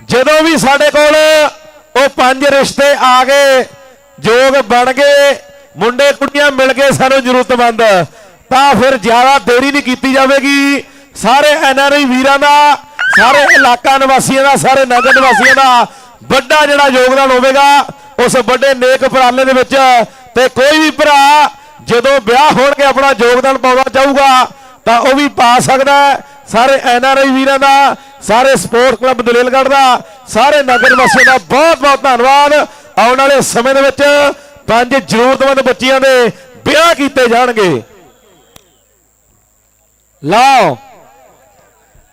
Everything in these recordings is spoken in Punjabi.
ਜਦੋਂ ਵੀ ਸਾਡੇ ਕੋਲ ਉਹ ਪੰਜ ਰਿਸ਼ਤੇ ਆ ਗਏ, ਜੋਗ ਬਣ ਗਏ, ਮੁੰਡੇ ਕੁੜੀਆਂ ਮਿਲ ਗਏ ਸਾਨੂੰ ਜ਼ਰੂਰਤਮੰਦ, ਤਾਂ ਫਿਰ ਜ਼ਿਆਦਾ ਦੇਰੀ ਨਹੀਂ ਕੀਤੀ ਜਾਵੇਗੀ। ਸਾਰੇ ਐਨਆਰਆਈ ਵੀਰਾਂ ਦਾ, ਸਾਰੇ ਇਲਾਕਾ ਨਿਵਾਸੀਆਂ ਦਾ, ਸਾਰੇ ਨਗਰ ਨਿਵਾਸੀਆਂ ਦਾ ਵੱਡਾ ਜਿਹੜਾ ਯੋਗਦਾਨ ਹੋਵੇਗਾ, ਉਸ ਵੱਡੇ ਨੇਕ ਉਪਰਾਲੇ ਦੇ ਵਿੱਚ ਤੇ ਕੋਈ ਵੀ ਭਰਾ ਜਦੋਂ ਵਿਆਹ ਹੋਣਗੇ, ਆਪਣਾ ਯੋਗਦਾਨ ਪਾਉਣਾ ਚਾਹੂਗਾ ਤਾਂ ਉਹ ਵੀ ਪਾ ਸਕਦਾ ਹੈ। ਸਾਰੇ ਐਨਆਰਆਈ ਵੀਰਾਂ ਦਾ ਸਾਰੇ ਸਪੋਰਟ ਕਲੱਬ ਦਲੇਲਗੜ੍ਹ ਦਾ, ਸਾਰੇ ਨਗਰ ਵਾਸੀਆਂ ਦਾ ਬਹੁਤ ਬਹੁਤ ਧੰਨਵਾਦ। ਆਉਣ ਵਾਲੇ ਸਮੇਂ ਦੇ ਵਿੱਚ ਪੰਜ ਜ਼ਰੂਰਤਮੰਦ ਬੱਚਿਆਂ ਦੇ ਵਿਆਹ ਕੀਤੇ ਜਾਣਗੇ। ਲਓ,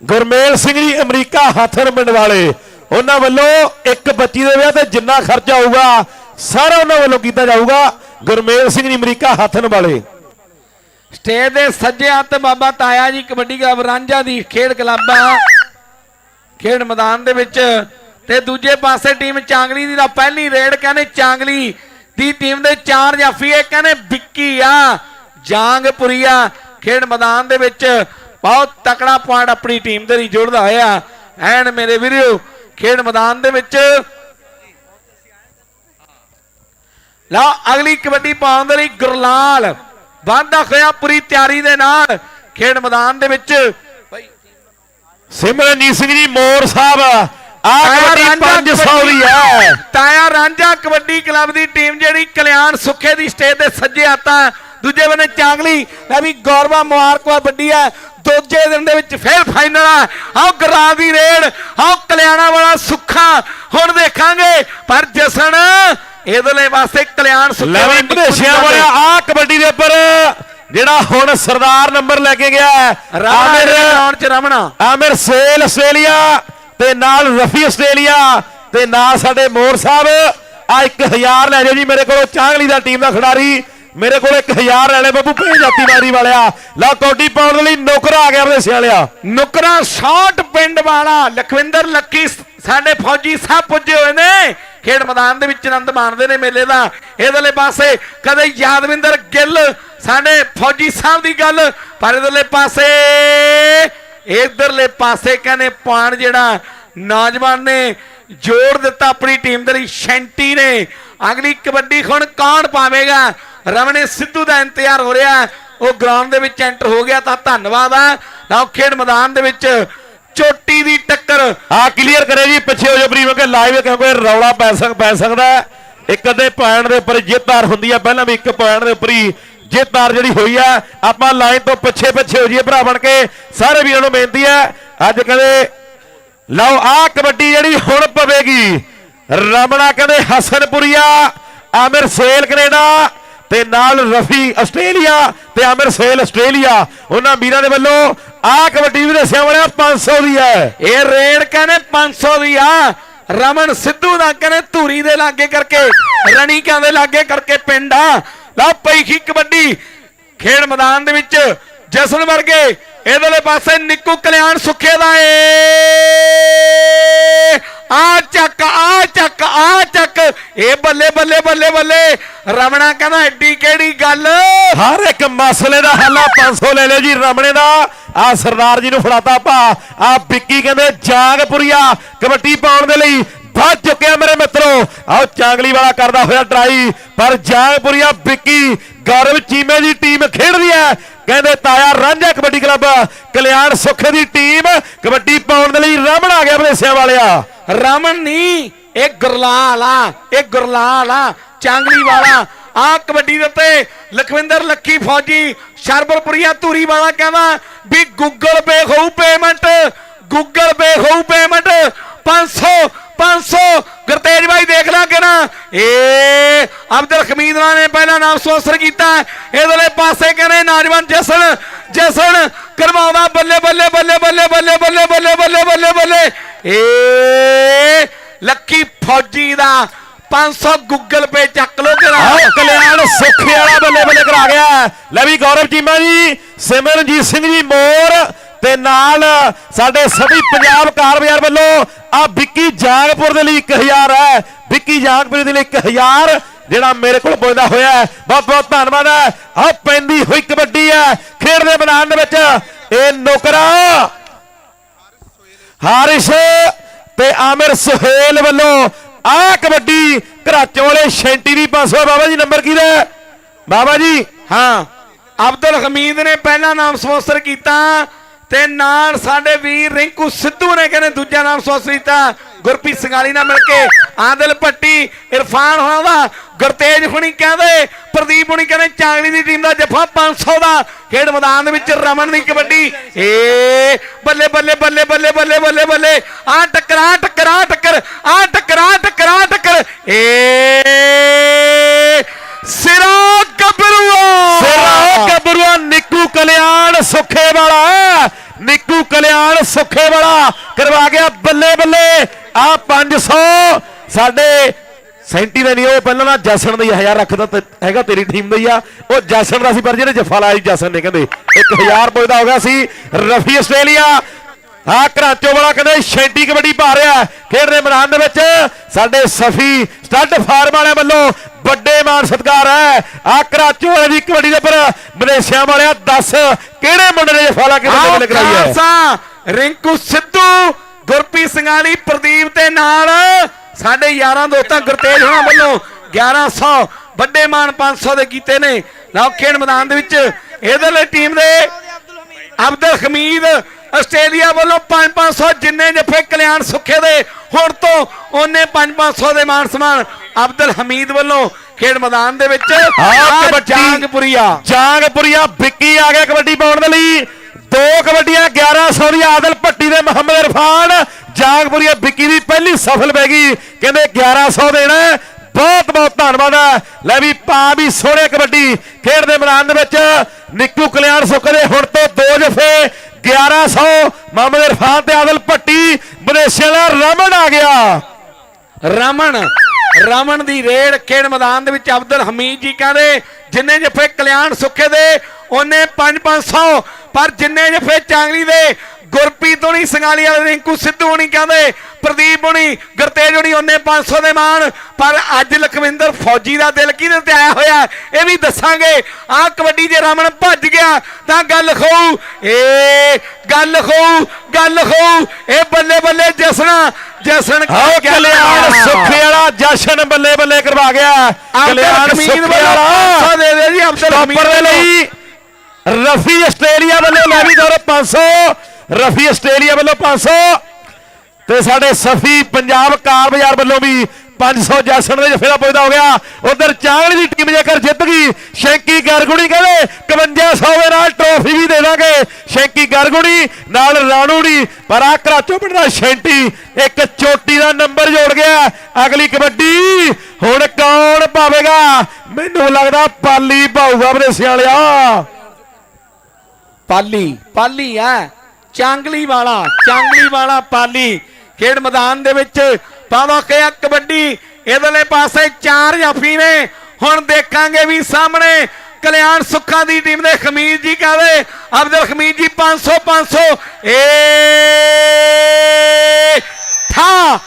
ਗੁਰਮੇਲ ਸਿੰਘ ਜੀ ਅਮਰੀਕਾ ਹੱਥਰ ਪਿੰਡ ਵਾਲੇ, ਉਹਨਾਂ ਵੱਲੋਂ ਇੱਕ ਬੱਚੀ ਦੇ ਵਿਆਹ ਤੇ ਜਿੰਨਾ ਖਰਚਾ ਹੋਊਗਾ ਸਾਰਾ ਉਹਨਾਂ ਵੱਲੋਂ ਕੀਤਾ ਜਾਊਗਾ, ਗੁਰਮੇਲ ਸਿੰਘ ਜੀ ਅਮਰੀਕਾ ਹੱਥਨ ਵਾਲੇ। ਸਟੇਜ ਦੇ ਸੱਜੇ ਹੱਥ ਬਾਬਾ ਤਾਇਆ ਜੀ ਕਬੱਡੀ ਕਲੱਬ, ਰਾਂਝਾ ਦੀ ਖੇਡ ਕਲੱਬ ਆ। ਖੇਡ ਮੈਦਾਨ ਦੇ ਵਿੱਚ ਤੇ ਦੂਜੇ ਪਾਸੇ ਟੀਮ ਚਾਂਗਲੀ ਦੀ ਦਾ ਪਹਿਲੀ ਰੇਡ ਕਹਿੰਦੇ ਚਾਂਗਲੀ ਦੀ ਟੀਮ ਦੇ ਚਾਰ ਜਾਫੀ ਕਹਿੰਦੇ ਵਿੱਕੀ ਆ, ਜਾਂਗਪੁਰੀਆ ਖੇਡ ਮੈਦਾਨ ਦੇ ਵਿੱਚ ਬਹੁਤ ਤਕੜਾ ਪੁਆਇੰਟ ਆਪਣੀ ਟੀਮ ਦੇ ਲਈ ਜੋੜਦਾ ਹੋਇਆ। ਐਨ ਮੇਰੇ ਵੀਰੋ, ਖੇਡ ਮੈਦਾਨ ਦੇ ਵਿੱਚ ਲਓ, ਅਗਲੀ ਕਬੱਡੀ ਪਾਉਣ ਦੇ ਲਈ ਗੁਰਲਾਲ ਵਾਧਾ ਹੋਇਆ, ਪੂਰੀ ਤਿਆਰੀ ਦੇ ਨਾਲ ਖੇਡ ਮੈਦਾਨ ਦੇ ਵਿੱਚ ਸਿਮਰਨਜੀਤ ਸਿੰਘ ਜੀ ਮੋਰ ਸਾਹਿਬ ਆ ਕਬੱਡੀ ਰਾਂਝਾ 500 ਦੀ ਹੈ। ਤਾਇਆ ਰਾਂਝਾ ਕਬੱਡੀ ਕਲੱਬ ਦੀ ਟੀਮ ਜਿਹੜੀ ਕਲਿਆਣ ਸੁੱਖੇ ਦੀ ਸਟੇਜ ਦੇ ਸੱਜੇ ਹੱਥਾਂ ਦੂਜੇ ਬੰਨੇ ਚਾਂਗਲੀ ਲੈ ਵੀ ਗੌਰਵਾ ਮੁਬਾਰਕਬਾਦ ਵੱਡੀ ਹੈ। ਦੂਜੇ ਦਿਨ ਦੇ ਵਿੱਚ ਫੇਰ ਫਾਈਨਲ ਆ। ਆਓ ਗਰਾਂ ਦੀ ਰੇਡ ਆਓ ਕਲਿਆਣਾ ਵਾਲਾ ਸੁੱਖਾ ਹੁਣ ਦੇਖਾਂਗੇ। ਪਰ ਜਸਣ ਇਹਦੇ ਵਾਸਤੇ ਕਲਿਆਣ ਸੁੱਖੇ ਲੈ ਵੀ ਵਿਦੇਸ਼ੀਆਂ ਵਾਲਿਆ ਆ ਕਬੱਡੀ ਦੇ ਉੱਪਰ ਜਿਹੜਾ ਹੁਣ ਸਰਦਾਰ ਨੰਬਰ ਲੈ ਕੇ ਗਿਆ ਆਮਿਰ ਰਾਉਣ ਚ ਰਮਣਾ। ਆਮਿਰ ਸੇਲ ਆਸਟ੍ਰੇਲੀਆ ਤੇ ਨਾਲ ਰਫੀ ਆਸਟ੍ਰੇਲੀਆ ਤੇ ਨਾਲ ਸਾਡੇ ਮੋਰ ਸਾਹਿਬ। ਆ 1000 ਲੈ ਜਾਓ ਜੀ ਮੇਰੇ ਕੋਲੋਂ ਚਾਂਗਲੀ ਦਾ ਟੀਮ ਦਾ ਖਿਡਾਰੀ। ਮੇਰੇ ਕੋਲ 1000 ਲੈ ਲੈ ਬੱਬੂ ਭੇ ਜਾਤੀ ਮਾਰੀ ਵਾਲਿਆ। ਲਾ ਕੌਡੀ ਪਾਉਣ ਦੇ ਲਈ ਨੌਕਰ ਆ ਗਿਆ ਵਿਦੇਸ਼ੀ ਵਾਲਿਆ ਨੁਕਰਾ ਸ਼ਾਟ ਪਿੰਡ ਵਾਲਾ ਲਖਵਿੰਦਰ ਲੱਕੀ ਸਾਡੇ ਫੌਜੀ ਸਾਹਿਬ ਪੁੱਜੇ ਹੋਏ ਨੇ। ਖੇਡ ਮੈਦਾਨ ਦੇ ਵਿੱਚ ਆਨੰਦ ਮਾਣਦੇ ਨੇ ਮੇਲੇ ਦਾ। ਇਹਦਲੇ ਪਾਸੇ ਕਦੇ ਯਾਦਵਿੰਦਰ ਗਿੱਲ ਸਾਡੇ ਫੌਜੀ ਸਾਹਿਬ ਦੀ ਗੱਲ, ਪਰ ਇਹਦਲੇ ਪਾਸੇ, ਇਧਰਲੇ ਪਾਸੇ ਕਹਿੰਦੇ ਪਾਣ ਜਿਹੜਾ ਨੌਜਵਾਨ ਨੇ ਜੋੜ ਦਿੱਤਾ ਆਪਣੀ ਟੀਮ ਦੇ ਲਈ, ਸ਼ੈਂਟੀ ਨੇ। ਅਗਲੀ ਕਬੱਡੀ ਹੁਣ ਕੌਣ ਪਾਵੇਗਾ? ਰਮਣੇ ਸਿੱਧੂ ਦਾ ਇੰਤਜ਼ਾਰ ਹੋ ਰਿਹਾ। ਉਹ ਗਰਾਊਂਡ ਦੇ ਵਿੱਚ ਐਂਟਰ ਹੋ ਗਿਆ, ਤਾਂ ਧੰਨਵਾਦ ਆ। ਲਓ, ਖੇਡ ਮੈਦਾਨ ਦੇ ਵਿੱਚ ਚੋਟੀ ਦੀ ਟੱਕਰ। ਆ ਕਲੀਅਰ ਕਰੇ ਜੀ, ਪਿੱਛੇ ਹੋ ਜਾ ਬਰੀ ਕਿ ਲਾਈਵ ਕਿਉਂਕਿ ਰੌਲਾ ਪੈ ਸਕ, ਪੈ ਸਕਦਾ ਇੱਕ ਅੱਧੇ ਪੁਆਇੰਟ ਦੇ ਉੱਪਰ ਜਿੱਤ ਹੁੰਦੀ ਹੈ, ਪਹਿਲਾਂ ਵੀ ਇੱਕ ਪੁਆਇੰਟ ਦੇ ਉੱਪਰ ਹੀ ਜੇ ਤਾਰ ਜਿਹੜੀ ਹੋਈ ਹੈ ਆਪਾਂ ਲਾਈਨ ਤੋਂ ਪਿੱਛੇ ਪਿੱਛੇ ਹੋ ਜਾਈਏ ਭਰਾ ਬਣ ਕੇ। ਸਾਰੇ ਵੀਰਾਂ ਨੂੰ ਬੇਨਤੀ ਹੈ ਅੱਜ ਕਹਿੰਦੇ, ਲਓ ਆ ਕਬੱਡੀ ਜਿਹੜੀ ਹੁਣ ਪਵੇਗੀ। ਰਮਣਾ ਕਹਿੰਦੇ, ਹਸਨਪੁਰੀਆ, ਆਮਿਰ ਸੇਲ ਕੈਨੇਡਾ ਤੇ ਨਾਲ ਰਫੀ ਆਸਟ੍ਰੇਲੀਆ ਤੇ ਆਮਿਰ ਸੇਲ ਆਸਟ੍ਰੇਲੀਆ। ਉਹਨਾਂ ਵੀਰਾਂ ਦੇ ਵੱਲੋਂ ਆ ਕਬੱਡੀ ਵੀ ਦੱਸਿਆ ਵਾਲਿਆ 500 ਦੀ ਹੈ। ਇਹ ਰੇਡ ਕਹਿੰਦੇ 500 ਦੀ ਆ। ਰਮਨ ਸਿੱਧੂ ਦਾ ਕਹਿੰਦੇ ਧੂਰੀ ਦੇ ਲਾਗੇ ਕਰਕੇ, ਰਣੀਕਾਂ ਦੇ ਲਾਗੇ ਕਰਕੇ ਪਿੰਡ ਆ। ਲਓ ਪਈਖੀ ਕਬੱਡੀ। ਖੇਡ ਮੈਦਾਨ ਦੇ ਵਿੱਚ ਜਸਨ ਵਰਗੇ, ਇਹਦੇ ਪਾਸੇ ਨਿੱਕੂ ਕਲਿਆਣ ਸੁੱਖੇ ਦਾ ਏ। ਆ ਚੱਕ ਆ ਚੱਕ ਆ ਚੱਕ। ਇਹ ਬੱਲੇ ਬੱਲੇ ਬੱਲੇ ਬੱਲੇ। ਰਮਣਾ ਕਹਿੰਦਾ ਐਡੀ ਕਿਹੜੀ ਗੱਲ? ਹਰ ਇੱਕ ਮਸਲੇ ਦਾ ਹੱਲ ਆ 500 ਲੈ ਲਿਓ ਜੀ ਰਮਣੇ ਦਾ। ਆ ਸਰਦਾਰ ਜੀ ਨੂੰ ਫੜਾਤਾ ਭਾ। ਆ ਵਿੱਕੀ ਕਹਿੰਦੇ, ਜਾਗਪੁਰੀਆ ਕਬੱਡੀ ਪਾਉਣ ਦੇ ਲਈ ਵੱਧ ਚੁੱਕਿਆ ਮੇਰੇ ਮਿੱਤਰੋ। ਆਓ ਚਾਂਗਲੀ ਵਾਲਾ ਕਰਦਾ ਹੋਇਆ ਟਰਾਈ ਪਰ ਜਾਗਪੁਰੀਆ ਵਿੱਕੀ ਗੌਰਵ ਚੀਮੇ ਦੀ ਟੀਮ ਖੇਡਦੀ ਹੈ। ਕਹਿੰਦੇ ਤਾਇਆ ਰਾਂਝਾ ਕਬੱਡੀ ਕਲੱਬ ਕਲਿਆਣ ਸੁੱਖ ਦੀ ਟੀਮ ਕਬੱਡੀ ਪਾਉਣ ਦੇ ਲਈ ਰਮਣ ਆ ਗਿਆ ਵਿਦੇਸ਼ਿਆਂ ਵਾਲਿਆ। ਰਮਨ ਨਹੀਂ ਇਹ ਗੁਰਲਾਲ ਆ, ਇਹ ਗੁਰਲਾਲ ਚਾਂਗਲੀ ਵਾਲਾ। ਆ ਕਬੱਡੀ ਦੇ ਉੱਤੇ ਲਖਵਿੰਦਰ ਲੱਖੀ ਫੌਜੀ ਸ਼ਰਬਰਪੁਰੀਆ ਧੂਰੀ ਵਾਲਾ ਕਹਿੰਦਾ ਵੀ ਗੂਗਲ ਪੇ ਹੋਊ ਪੇਮੈਂਟ ਗੂਗਲ ਪੇ ਹੋਊ ਪੇਮੈਂਟ 500 500 ਗੁਰਤੇਜ ਭਾਈ ਦੇਖ ਲਾ ਕਿ ਨਾ ਏ ਅਬਦੁਲ ਹਮੀਦ ਨੇ ਪਹਿਲਾ ਨਾਮ ਸਪਾਂਸਰ ਕੀਤਾ। ਇਹਦੇ ਪਾਸੇ ਕਹਿੰਦੇ ਨੌਜਵਾਨ ਜਸਨ ਜਸਨ ਕਰਵਾਉਂਦਾ, ਬੱਲੇ ਬੱਲੇ ਬੱਲੇ ਬੱਲੇ ਬੱਲੇ ਬੱਲੇ ਬੱਲੇ ਬੱਲੇ ਬੱਲੇ ਬੱਲੇ। ਏ, ਲੱਕੀ ਫੌਜੀ ਦਾ 500 ਗੂਗਲ ਪੇ ਚੱਕ ਲੋ ਕਿ ਕਲਿਆਣ ਸੁੱਖੇ ਵਾਲਾ ਬੱਲੇ ਬੱਲੇ ਕਰਾ ਗਿਆ। ਲੈ ਵੀ ਗੌਰਵ ਚੀਮਾ ਜੀ, ਸਿਮਰਨਜੀਤ ਸਿੰਘ ਜੀ, ਮੋਰ ਤੇ ਨਾਲ ਸਾਡੇ ਸਭੀ ਪੰਜਾਬ ਕਾਰ ਬਾਜ਼ਾਰ ਵੱਲੋਂ ਆ ਵਿੱਕੀ ਜਾਗਪੁਰ ਦੇ ਲਈ 1000 ਹੈ। ਵਿੱਕੀ ਜਾਗਪੁਰ ਦੇ ਲਈ 1000 ਜਿਹੜਾ ਮੇਰੇ ਕੋਲ ਪੁੱਜਦਾ ਹੋਇਆ ਬਹੁਤ ਬਹੁਤ ਧੰਨਵਾਦ ਹੈ। ਆ ਪੈਂਦੀ ਹੋਈ ਕਬੱਡੀ ਹੈ। ਖੇਡ ਦੇ ਮੈਦਾਨ ਦੇ ਵਿੱਚ ਇਹ ਨੌਕਰਾ ਹਾਰਿਸ ਤੇ ਆਮਿਰ ਸੁਹੇਲ ਵੱਲੋਂ ਆ ਕਬੱਡੀ ਘਰਾਚੋਂ ਵਾਲੇ ਸ਼ੈਂਟੀ ਦੀ 500 ਬਾਬਾ ਜੀ, ਨੰਬਰ ਕੀ ਦਾ ਬਾਬਾ ਜੀ, ਹਾਂ। ਅਬਦੁਲ ਹਮੀਦ ਨੇ ਪਹਿਲਾ ਨਾਮ ਸਪਾਂਸਰ ਕੀਤਾ। ਤੇ ਨਾਲ ਸਾਡੇ ਵੀਰ ਰਿੰਕੂ ਸਿੱਧੂ ਨੇ ਕਹਿੰਦੇ ਦੂਜਾ ਨਾਮ ਸਪਾਂਸਰ ਗੁਰਪ੍ਰੀਤ ਸੰਗਾਲੀ ਨਾਲ ਮਿਲ ਕੇ ਆਦਿਲ ਭੱਟੀ, ਇਰਫਾਨ ਹੋਣਾ ਦਾ, ਗੁਰਤੇਜ ਹੁਣੀ ਕਹਿੰਦੇ, ਪ੍ਰਦੀਪ ਹੁਣੀ ਕਹਿੰਦੇ ਚਾਂਗਲੀ ਦੀ ਟੀਮ ਦਾ ਜਫਾ 500 ਦਾ। ਖੇਡ ਮੈਦਾਨ ਦੇ ਵਿੱਚ ਰਮਨ ਦੀ ਕਬੱਡੀ। ਏ, ਬੱਲੇ ਬੱਲੇ ਬੱਲੇ ਬੱਲੇ ਬੱਲੇ ਬੱਲੇ ਬੱਲੇ। ਆ ਟਕਰਾ, ਟੱਕਰਾ, ਟੱਕਰ, ਆ ਟਕਰਾ ਟਕਰਾ, ਟੱਕਰ। ਏ, ਸਿਰਾ ਗੱਭਰੂਆ ਸਿਰਾ ਗੱਭਰੂਆ ਨਿੱਕੂ ਕਲਿਆਣ ਸੁੱਖੇ ਸੁੱਖੇ ਵਾਲਾ ਕਰਵਾ ਗਿਆ ਬੱਲੇ ਬੱਲੇ। ਆ 500 ਸਾਡੇ ਸੈਂਟੀ ਦਾ ਨਹੀਂ ਉਹ ਪਹਿਲਾਂ ਨਾ ਜਸਣ ਦਾ ਹੀ ਹਜ਼ਾਰ ਰੱਖਦਾ ਤੇ ਹੈਗਾ ਤੇਰੀ ਟੀਮ ਦਾ ਹੀ ਆ। ਉਹ ਜਸਣ ਦਾ ਸੀ ਪਰ ਜਿਹੜੇ ਜਫਾ ਲਾਇਆ ਸੀ ਜਸਣ ਨੇ ਕਹਿੰਦੇ 1000 ਰੁਪਏ ਦਾ ਹੋ ਗਿਆ ਸੀ ਰਫੀ ਆਸਟ੍ਰੇਲੀਆ। ਆ ਘਰਾਚੋ ਵਾਲਾ ਕਹਿੰਦੇ ਸ਼ੈਂਟੀ ਕਬੱਡੀ ਪਾ ਰਿਹਾ। ਖੇਡ ਦੇ ਮੈਦਾਨ ਦੇ ਵਿੱਚ ਸਾਡੇ ਸਫੀ ਸਟੱਡ ਫਾਰਮ ਵਾਲਿਆਂ ਵੱਲੋਂ ਵੱਡੇ ਮਾਣ ਸਤਿਕਾਰ ਹੈ। ਆ ਘਰਾਚੋ ਵਾਲੇ ਦੀ ਕਬੱਡੀ ਦੇ ਪਰ ਮਲੇਸ਼ੀਆ ਵਾਲਿਆ ਦੱਸ ਕਿਹੜੇ ਮੁੰਡੇ ਨੇ ਫਾਲਾ ਕਿਹਦੇ ਨੇ ਕਰਾਈ ਹੈ? ਰਿੰਕੂ ਸਿੱਧੂ ਗੁਰਪ੍ਰੀਤ ਸਿੰਘਾਲੀ ਪ੍ਰਦੀਪ ਤੇ ਨਾਲ ਸਾਡੇ ਯਾਰਾਂ ਦੋਸਤਾਂ ਗੁਰਤੇਜ ਹੋਣਾ ਵੱਲੋਂ 1100 ਵੱਡੇ ਮਾਨ 500 ਦੇ ਕੀਤੇ ਨੇ। ਲਓ ਖੇਡ ਮੈਦਾਨ ਦੇ ਵਿੱਚ ਲਈ ਟੀਮ ਦੇ ਅਬਦੁਲ ਹਮੀਦ ਆਸਟ੍ਰੇਲੀਆ ਵੱਲੋਂ 5-500 ਜਿੰਨੇ ਜੱਫੇ ਕਲਿਆਣ ਸੁੱਖੇ ਦੇ ਹੁਣ ਤੋਂ ਉਹਨੇ 5-500 ਦੇ ਮਾਨ ਸਨਮਾਨ ਅਬਦੁਲ ਹਮੀਦ ਵੱਲੋਂ ਖੇਡ ਮੈਦਾਨ ਦੇ ਵਿੱਚ। ਆਹ ਕਬੱਡੀ। ਜਾਂਗਪੁਰੀਆ। ਜਾਂਗਪੁਰੀਆ ਵਿੱਕੀ ਆ ਗਿਆ ਕਬੱਡੀ ਪਾਉਣ ਦੇ ਲਈ। ਦੋ ਕਬੱਡੀਆਂ 1100 ਦੀ ਆਦਲ ਭੱਟੀ ਦੇ ਮੁਹੰਮਦ ਇਰਫਾਨ। ਜਾਂਗਪੁਰੀਆ ਵਿੱਕੀ ਦੀ ਪਹਿਲੀ ਸਫਲ ਪੈ ਗਈ। ਕਹਿੰਦੇ 1100 ਦੇਣਾ ਬਹੁਤ ਬਹੁਤ ਧੰਨਵਾਦ ਹੈ। ਲੈ ਵੀ ਪਾ ਵੀ ਸੋਹਣੇ ਕਬੱਡੀ ਖੇਡ ਦੇ ਮੈਦਾਨ ਦੇ ਵਿੱਚ। ਨਿੱਕੂ ਕਲਿਆਣ ਸੁੱਖ ਦੇ ਹੁਣ ਤੋਂ ਦੋ ਜਫੇ 1100 ਮੁਹੰਮਦ ਇਰਫਾਨ ਤੇ ਆਦਲ ਭੱਟੀ, ਵਿਦੇਸ਼ੀਆਂ ਦਾ ਰਮਨ ਆ ਗਿਆ। ਰਮਨ ਰਮਨ ਦੀ ਰੇਡ ਖੇਡ ਮੈਦਾਨ ਦੇ ਵਿੱਚ ਅਬਦੁਲ ਹਮੀਦ ਜੀ ਕਹਿੰਦੇ, ਜਿੰਨੇ ਜਫੇ ਕਲਿਆਣ ਸੁੱਖੇ ਦੇ, ਉਹਨੇ 5-500 ਪਰ ਜਿੰਨੇ ਜਫੇ ਚਾਂਗਲੀ ਦੇ, ਗੁਰਪ੍ਰੀਤ ਹੋਣੀ ਸੰਗਾਲੀ ਵਾਲੇ ਰਿੰਕੂ ਸਿੱਧੂ ਹੋਣੀ ਕਹਿੰਦੇ ਪ੍ਰਦੀਪ ਹੋਣੀ ਗੁਰਤੇਜ ਹੋਣੀ ਉਹਨੇ 500 ਦੇ ਮਾਣ। ਪਰ ਅੱਜ ਲਖਵਿੰਦਰ ਫੌਜੀ ਦਾ ਦਿਲ ਕਿਹਦੇ ਤੇ ਆਇਆ ਹੋਇਆ? ਇਹ ਵੀ ਦੱਸਾਂਗੇ। ਆਹ ਕਬੱਡੀ ਜੇ ਰਮਨ ਭੱਜ ਗਿਆ ਤਾਂ ਗੱਲ ਖੋਊ। ਏ ਗੱਲ ਖੋਊ ਗੱਲ ਖੋਊ। ਇਹ ਬੱਲੇ ਬੱਲੇ ਜਸਣਾ ਜਸਣ ਕਲਿਆਣ। ਸੁੱਖੇ ਵਾਲਾ ਜਸ਼ਨ ਬੱਲੇ ਬੱਲੇ ਕਰਵਾ ਗਿਆ। ਕਲਿਆਣ ਸੁੱਖੇ ਵੱਲੋਂ ਵਾਲਾ। 500 ਦੇ ਦੇ ਜੀ ਅਬਦੁਲ ਹਮੀਦ ਦੇ ਲਈ ਰਫੀ ਆਸਟ੍ਰੇਲੀਆ ਵੱਲੋਂ ਲੈ ਵੀ ਦੌਰ 500 ਰਫੀ ਆਸਟ੍ਰੇਲੀਆ ਵੱਲੋਂ 500 ਤੇ ਸਾਡੇ ਸਫੀ ਪੰਜਾਬ ਕਾਰ ਬਾਜ਼ਾਰ ਵੱਲੋਂ ਵੀ 500 ਜਸਣ ਦੇ ਜਫੇ ਦਾ ਪੁੱਜਦਾ ਹੋ ਗਿਆ। ਉਧਰ ਚਾਂਗਲੀ ਦੀ ਟੀਮ ਜੇਕਰ ਜਿੱਤ ਗਈ, ਸ਼ੈਂਕੀ ਗਰਗੁਣੀ ਕਹਿੰਦੇ 5100 ਦੇ ਨਾਲ ਟਰੋਫੀ ਵੀ ਦੇ ਦਾਂਗੇ। ਸ਼ੈਂਕੀ ਗਰਗੁਣੀ ਨਾਲ ਰਾਣੂੜੀ, ਪਰ ਆ ਕਰਾਚੋ ਪਿੰਡ ਦਾ ਸ਼ੈਂਟੀ ਇੱਕ ਚੋਟੀ ਦਾ ਨੰਬਰ ਜੋੜ ਗਿਆ। ਅਗਲੀ ਕਬੱਡੀ ਹੁਣ ਕੌਣ ਪਾਵੇਗਾ? ਮੈਨੂੰ ਲੱਗਦਾ ਪਾਲੀ ਪਾਊਗਾ ਬਰੇਸਿਆਂ ਵਾਲਿਆ ਪਾਲੀ ਪਾਲੀ ਆ ਚਾਂਗਲੀ ਵਾਲਾ ਚਾਂਗਲੀ ਵਾਲਾ ਪਾਲੀ। ਖੇਡ ਮੈਦਾਨ ਦੇ ਵਿੱਚ ਪਾਵਾ ਕਿਆ ਕਬੱਡੀ। ਇਧਰਲੇ ਪਾਸੇ ਚਾਰ ਜਾਫੀ ਨੇ ਹੁਣ ਦੇਖਾਂਗੇ ਵੀ ਸਾਹਮਣੇ ਕਲਿਆਣ ਸੁੱਖਾਂ ਦੀ ਟੀਮ ਦੇ ਖਮੀਰ ਜੀ ਕਹਦੇ? ਅਬਦੁਲ ਖਮੀਰ ਜੀ 500 500 ਏ ਠਾ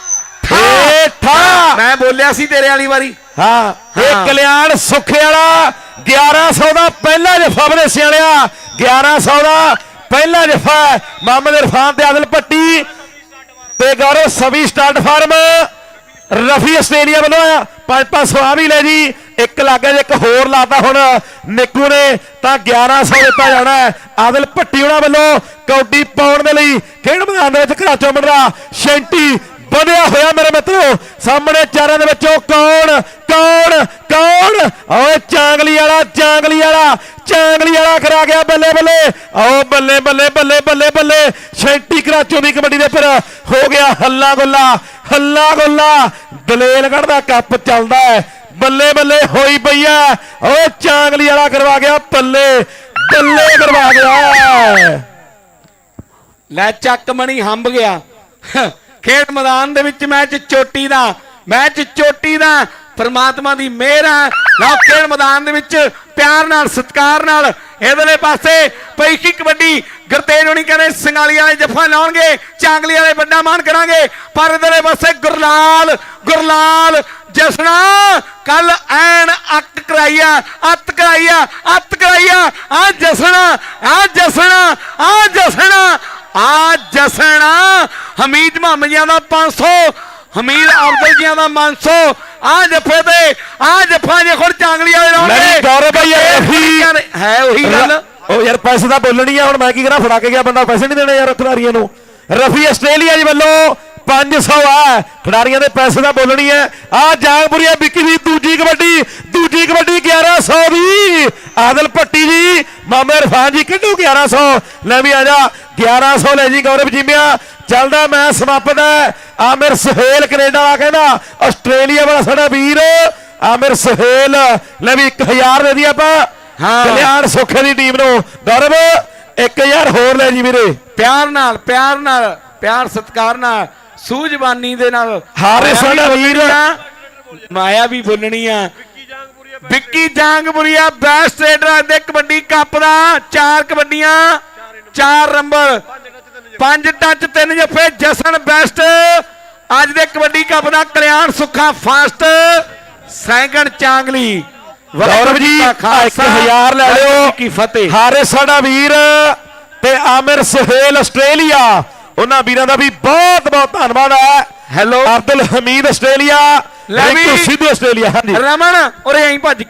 ਠਾ ਠਾ। ਮੈਂ ਬੋਲਿਆ ਸੀ ਤੇਰੇ ਵਾਲੀ ਵਾਰੀ। ਹਾਂ। ਇਹ। ਕਲਿਆਣ ਸੁੱਖੇ ਵਾਲਾ 1100 ਦਾ ਪਹਿਲਾ ਜਫਾ ਬਰੇਸਿਆਂ ਵਾਲਿਆ। 1100 ਦਾ ਪਹਿਲਾ ਜਫਾ ਮੁਹੰਮਦ ਇਰਫਾਨ ਤੇ ਆਦਲ ਭੱਟੀ। ਤੇ ਗੌਰਵ ਸਵੀ ਸਟਾਰਟ ਫਾਰਮ। ਰਫੀ ਆਸਟ੍ਰੇਲੀਆ ਵੱਲੋਂ ਆ। ਪੰਜ ਪੰਜ ਸੌ ਆ ਵੀ ਲੈ ਜੀ। ਇੱਕ ਲੱਗਾ ਜੇ, ਇੱਕ ਹੋਰ ਲਾਤਾ ਹੁਣ ਨਿੱਕੂ ਨੇ। ਤਾਂ 1100 ਦਿੱਤਾ ਜਾਣਾ ਆਦਲ ਭੱਟੀ ਉਹਨਾਂ ਵੱਲੋਂ ਕੌਡੀ ਪਾਉਣ ਦੇ ਲਈ ਖੇਡ ਮੈਦਾਨ ਦੇ ਵਿੱਚ ਘਰਾਚੋਂ ਮੰਡਰਾ ਸ਼ੈਂਟੀ ਵਧਿਆ ਹੋਇਆ ਮੇਰੇ ਮਿੱਤਰੋ। ਸਾਹਮਣੇ ਚਾਰਾਂ ਦੇ ਵਿੱਚੋਂ ਕੌਣ ਕੌਣ ਕੌਣ? ਓਏ ਚਾਂਗਲੀ ਵਾਲਾ ਚਾਂਗਲੀ ਵਾਲਾ ਚਾਂਗਲੀ ਵਾਲਾ ਕਰਾ ਗਿਆ ਬੱਲੇ ਬੱਲੇ। ਆਓ ਬੱਲੇ ਬੱਲੇ ਬੱਲੇ ਬੱਲੇ ਬੱਲੇ। ਸ਼ੈਂਟੀ ਕਰਾਚੋਂ ਦੀ ਕਬੱਡੀ ਦੇ ਪਰ ਹੋ ਗਿਆ ਹੱਲਾ ਗੁੱਲਾ ਹੱਲਾ ਗੁੱਲਾ। ਦਲੇਲਗੜ੍ਹ ਦਾ ਕੱਪ ਚੱਲਦਾ ਹੈ। ਬੱਲੇ ਬੱਲੇ ਹੋਈ ਪਈ ਆ ਓਏ ਚਾਂਗਲੀ ਵਾਲਾ ਕਰਵਾ ਗਿਆ ਬੱਲੇ ਬੱਲੇ ਕਰਵਾ ਗਿਆ। ਲੈ ਚੱਕ ਮਣੀ, ਹੰਬ ਗਿਆ। ਖੇਡ ਮੈਦਾਨ ਦੇ ਵਿੱਚ ਮੈਚ ਚੋਟੀ ਦਾ, ਮੈਚ ਚੋਟੀ ਦਾ, ਪਰਮਾਤਮਾ ਦੀ ਮਿਹਰ ਹੈ। ਲਓ, ਖੇਡ ਮੈਦਾਨ ਦੇ ਵਿੱਚ ਪਿਆਰ ਨਾਲ, ਸਤਿਕਾਰ ਨਾਲ ਇਧਰਲੇ ਪਾਸੇ ਪਈ ਕੀ ਕਬੱਡੀ। ਗੁਰਤੇਜ ਹੋਣੀ ਕਹਿੰਦੇ ਸੰਗਾਲੀ ਵਾਲੇ ਜੱਫਾ ਲਾਉਣਗੇ, ਚਾਂਗਲੀ ਵਾਲੇ ਵੱਡਾ ਮਾਨ ਕਰਾਂਗੇ। ਪਰ ਇਧਰਲੇ ਪਾਸੇ ਗੁਰਲਾਲ ਗੁਰਲਾਲ ਜਸਣਾ ਕੱਲ ਐਨ ਅੱਕ ਕਰਾਈਆ, ਅੱਤ ਕਰਾਈਆ ਅੱਤ ਕਰਾਈਆ। ਆ ਜਸਣਾ ਆ ਜਸਣਾ ਆ ਜਸਣਾ ਆ ਜਸਣ ਹਮੀਦ ਮੁਹੰਮਦੀਆਂ ਦਾ 500 ਹਮੀਦ ਅਫਜ਼ਲ ਜੀਆਂ ਦਾ 500 ਆ ਜੱਫੇ ਤੇ ਆ ਜੱਫਾ ਜੇ ਖੁਰ ਚਾਂਗਲੀ ਵਾਲੇ ਲਾਉਣਗੇ ਨਹੀਂ, ਗੌਰਵ ਭਾਈ, ਰਫੀ- ਹੈ ਉਹੀ ਗੱਲ। ਉਹ ਯਾਰ ਪੈਸੇ ਤਾਂ ਬੋਲਣੀ ਆ ਹੁਣ ਮੈਂ ਕੀ ਕਰਾਂ ਫੜਾ ਕੇ ਗਿਆ ਬੰਦਾ ਪੈਸੇ ਨਹੀਂ ਦੇਣੇ ਯਾਰ ਖਿਡਾਰੀਆਂ ਨੂੰ। ਰਫੀ ਆਸਟ੍ਰੇਲੀਆ ਜੀ ਵੱਲੋਂ 500 ਆ। ਖਿਡਾਰੀਆਂ ਦੇ ਪੈਸੇ ਤਾਂ ਬੋਲਣੀ ਹੈ ਆ ਜਾਗਪੁਰੀਆ ਵਿੱਕੀ ਦੀ ਦੂਜੀ ਕਬੱਡੀ ਦੂਜੀ ਕਬੱਡੀ 1100 ਦੀ। ਆਦਲ ਭੱਟੀ ਜੀ ਮਾਮੇ ਇਰਫਾਨ ਜੀ ਕਿੰਨੂ 1100 ਲੈ ਵੀ ਆ ਜਾ 1100 ਲੈ ਜੀ ਗੌਰਵ ਜੀਮਿਆ ਚੱਲਦਾ ਮੈਂ ਸਮਾਪਤ ਹੈ। ਆਮਿਰ ਸੁਹੇਲ ਕੈਨੇਡਾ ਵਾਲਾ ਕਹਿੰਦਾ ਆਸਟ੍ਰੇਲੀਆ ਵਾਲਾ ਸਾਡਾ ਵੀਰ। ਆਮਿਰ ਸੁਹੇਲ ਲੈ ਵੀ 1000 ਦੇ ਦੀ ਆਪਾਂ। ਹਾਂ। ਕਲਿਆਣ ਸੁੱਖੇ ਦੀ ਟੀਮ ਨੂੰ। ਗੌਰਵ 1000 ਹੋਰ ਲੈ ਜੀ ਵੀਰੇ। ਪਿਆਰ ਨਾਲ ਪਿਆਰ ਨਾਲ ਪਿਆਰ ਸਤਿਕਾਰ ਨਾਲ ਸੂਝਵਾਨੀ ਦੇ ਨਾਲ। ਹਾਰੇ ਸਾਡਾ ਵੀਰ। ਮਾਇਆ ਵੀ ਬੋਲਣੀ ਆ। ਵਿੱਕੀ ਜਾਂਗਪੁਰੀਆ ਬੈਸਟ ਰੇਡਰ ਦੇ ਕਬੱਡੀ ਕੱਪ ਦਾ ਚਾਰ ਕਬੱਡੀਆਂ। ਚਾਰ ਨੰਬਰ। ਪੰਜ ਟੱਚ ਤਿੰਨ ਜੱਫੇ ਜਸਨ ਬੈਸਟ ਅੱਜ ਦੇ ਕਬੱਡੀ ਕੱਪ ਦਾ ਕਲਿਆਣ ਸੁੱਖਾ ਫਾਸਟ ਸੈਂਕੜ ਚਾਂਗਲੀ। ਗੌਰਵ ਜੀ ਕਾ ਖਾਲਸਾ, 1000 ਲੈ ਲਿਓ। ਕੀ ਫਤਿਹ। ਹਾਰੇ ਸਾਡਾ ਵੀਰ ਤੇ ਆਮਿਰ ਸੁਹੇਲ ਆਸਟ੍ਰੇਲੀਆ। ਉਹਨਾਂ ਵੀਰਾਂ ਦਾ ਵੀ ਬਹੁਤ ਬਹੁਤ ਧੰਨਵਾਦ ਹੈ। Hello Abdul Hamid Australia. ਲੈ ਵੀ। ਸਿੱਧੂ ਆਸਟ੍ਰੇਲੀਆ ਹਾਂਜੀ। ਰਮਨ ਉਰੇ ਐਂ ਭੱਜ